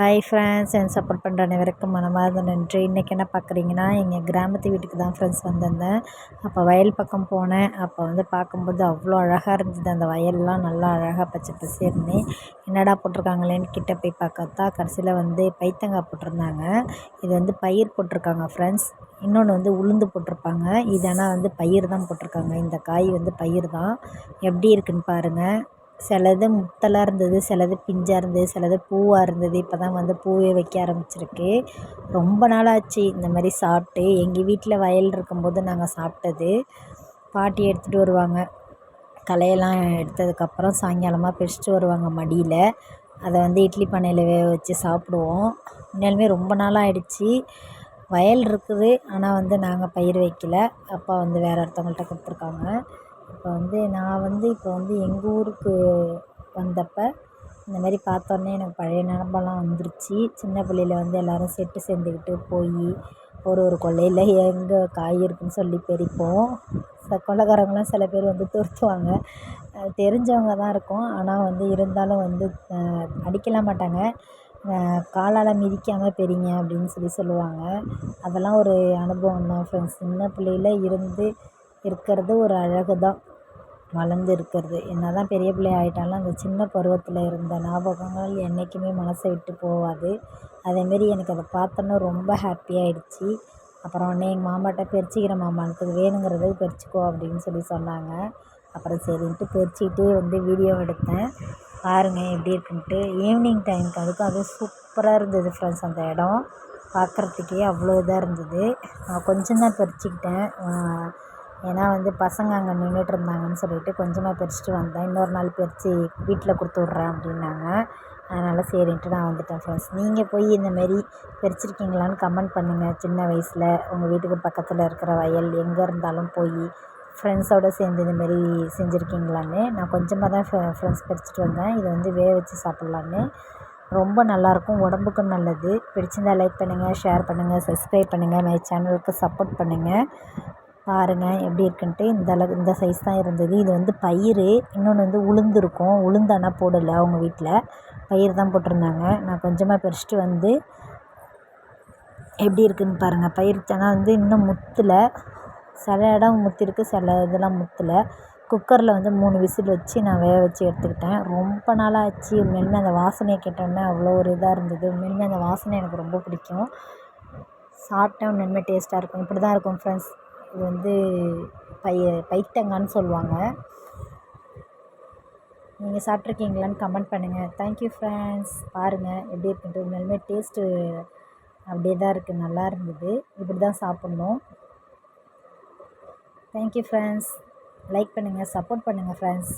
Hi friends என் support பண்ணுற அனைவருக்கும் மனமார்ந்த நன்றி. இன்றைக்கி என்ன பார்க்குறீங்கன்னா எங்கள் கிராமத்து வீட்டுக்கு தான் ஃப்ரெண்ட்ஸ் வந்திருந்தேன். அப்போ வயல் பக்கம் போனேன். அப்போ வந்து பார்க்கும்போது அவ்வளோ அழகாக இருந்தது. அந்த வயல்லாம் நல்லா அழகாக பச்சை பசேர்னு. என்னடா போட்டிருக்காங்களேன்னு கிட்ட போய் பார்த்தா கடைசியில் வந்து பைத்தங்காய் போட்டிருந்தாங்க. இது வந்து பயிர் போட்டிருக்காங்க ஃப்ரெண்ட்ஸ் இன்னொன்று வந்து உளுந்து போட்டிருப்பாங்க. இது ஆனால் வந்து பயிர் தான் போட்டிருக்காங்க. இந்த காய் வந்து பயிர் தான். எப்படி இருக்குன்னு பாருங்கள் சிலது முத்தலாக இருந்தது சிலது பிஞ்சாக இருந்தது சிலது பூவாக இருந்தது. இப்போ தான் வந்து பூவே வைக்க ஆரம்பிச்சிருக்கு. ரொம்ப நாளாச்சு இந்த மாதிரி சாப்பிட்டு. எங்கள் வீட்டில் வயல் இருக்கும்போது நாங்கள் சாப்பிட்டது. பாட்டி எடுத்துகிட்டு வருவாங்க. களையெல்லாம் எடுத்ததுக்கப்புறம் சாயங்காலமாக பறிச்சிட்டு வருவாங்க மடியில். அதை வந்து இட்லி பானையில் வேக வச்சு சாப்பிடுவோம். உண்மையாலுமே ரொம்ப நாளாக ஆகிடுச்சி வயல் இருக்குது ஆனால் வந்து நாங்கள் பயிர் வைக்கல. அப்பா வந்து வேறு ஒருத்தவங்கள்ட்ட கொடுத்துருக்காங்க. இப்போ வந்து நான் வந்து இப்போ வந்து எங்கள் ஊருக்கு வந்தப்போ இந்த மாதிரி பார்த்தோன்னே எனக்கு பழைய நினப்பெல்லாம் வந்துருச்சு. சின்ன பிள்ளையில வந்து எல்லோரும் செட்டு சேர்ந்துக்கிட்டு போய் ஒரு ஒரு கொல்லையில் எங்கே காய் இருக்குதுன்னு சொல்லி பறிப்போம் ச கொல்லைக்காரங்களாம் சில பேர் வந்து துரத்துவாங்க. தெரிஞ்சவங்க தான் இருக்கும். ஆனால் வந்து இருந்தாலும் வந்து அடிக்கலாம் மாட்டாங்க. காலால் மிதிக்காமல் பறிங்க அப்படின்னு சொல்லி சொல்லுவாங்க. அதெல்லாம் ஒரு அனுபவம் தான் ஃப்ரெண்ட்ஸ் சின்ன பிள்ளையில் இருந்து இருக்கிறது ஒரு அழகு தான். வளர்ந்து இருக்கிறது. என்ன தான் பெரிய பிள்ளை ஆகிட்டாலும் அந்த சின்ன பருவத்தில் இருந்த ஞாபகங்கள் என்றைக்குமே மனசை விட்டு போகாது. அதேமாரி எனக்கு அதை பார்த்தோன்னே ரொம்ப ஹாப்பியாகிடுச்சி அப்புறம் உடனே எங்கள் மாமாட்ட பறிச்சிக்கிறேன் மாமா எனக்கு வேணுங்கிறது பறிச்சிக்கோ அப்படின்னு சொல்லி சொன்னாங்க. அப்புறம் சரின்ட்டு பறிச்சிக்கிட்டே வந்து வீடியோ எடுத்தேன். பாருங்கள் எப்படி இருக்குன்ட்டு. ஈவினிங் டைமுக்கு அதுக்கும் அதுவும் சூப்பராக இருந்தது ஃப்ரெண்ட்ஸ் அந்த இடம் பார்க்குறதுக்கே அவ்வளோ இதாக இருந்தது. நான் கொஞ்சம் தான் பறிச்சிக்கிட்டேன் ஏன்னா வந்து பசங்க அங்கே நின்றுட்டு இருந்தாங்கன்னு சொல்லிட்டு கொஞ்சமாக பறிச்சிட்டு வந்தேன். இன்னொரு நாள் பறித்து வீட்டில் கொடுத்து விட்றேன் அப்படின்னாங்க. அதனால் சரின்ட்டு நான் வந்துட்டேன் ஃப்ரெண்ட்ஸ் நீங்கள் போய் இந்தமாரி பறிச்சிருக்கீங்களான்னு கமெண்ட் பண்ணுங்கள் சின்ன வயசில் உங்கள் வீட்டுக்கு பக்கத்தில் இருக்கிற வயல் எங்கே இருந்தாலும் போய் ஃப்ரெண்ட்ஸோடு சேர்ந்து இதுமாரி செஞ்சுருக்கீங்களான்னு நான் கொஞ்சமாக தான் ஃப்ரெண்ட்ஸ் பறிச்சிட்டு வந்தேன். இதை வந்து வேக வச்சு சாப்பிட்லான்னு. ரொம்ப நல்லாயிருக்கும். உடம்புக்கும் நல்லது. பிடிச்சிருந்தால் லைக் பண்ணுங்கள் ஷேர் பண்ணுங்கள் சப்ஸ்கிரைப் பண்ணுங்கள் மை சேனலுக்கு சப்போர்ட் பண்ணுங்கள் பாருங்கள் எப்படி இருக்குன்ட்டு. இந்த அளவு இந்த சைஸ் தான் இருந்தது. இது வந்து பயிர் இன்னொன்று வந்து உளுந்து இருக்கும் உளுந்து ஆனால் போடலை அவங்க வீட்டில் பயிர் தான் போட்டிருந்தாங்க. நான் கொஞ்சமாக பறிச்சிட்டு வந்து எப்படி இருக்குதுன்னு பாருங்கள் பயிர் ஆனால் வந்து இன்னும் முத்தலை. சில இடம் முத்திருக்கு சில இதெல்லாம் முத்தலை. குக்கரில் வந்து மூணு விசில் வச்சு நான் வேக வச்சு எடுத்துக்கிட்டேன். ரொம்ப நாளாக ஆச்சு உண்மையிலுமே அந்த வாசனையை கேட்டோன்னே அவ்வளோ ஒரு இதாக இருந்தது. உண்மையிலுமே அந்த வாசனை எனக்கு ரொம்ப பிடிக்கும். சாப்பிட்டேன் உண்மையுமே டேஸ்ட்டாக இருக்கும். இப்படி தான் இருக்கும் ஃப்ரெண்ட்ஸ் இது வந்து பைய பைத்தங்கான்னு சொல்லுவாங்க. நீங்கள் சாப்பிட்ருக்கீங்களான்னு கமெண்ட் பண்ணுங்கள் தேங்க்யூ ஃப்ரெண்ட்ஸ் பாருங்கள் எப்படி இருக்குன்ட்டு. உண்மையிலுமே டேஸ்ட்டு அப்படியே தான் இருக்குது நல்லா இருந்தது. இப்படி தான் சாப்பிட்ணும். தேங்க்யூ ஃப்ரெண்ட்ஸ் லைக் பண்ணுங்கள் சப்போர்ட் பண்ணுங்கள் ஃப்ரெண்ட்ஸ்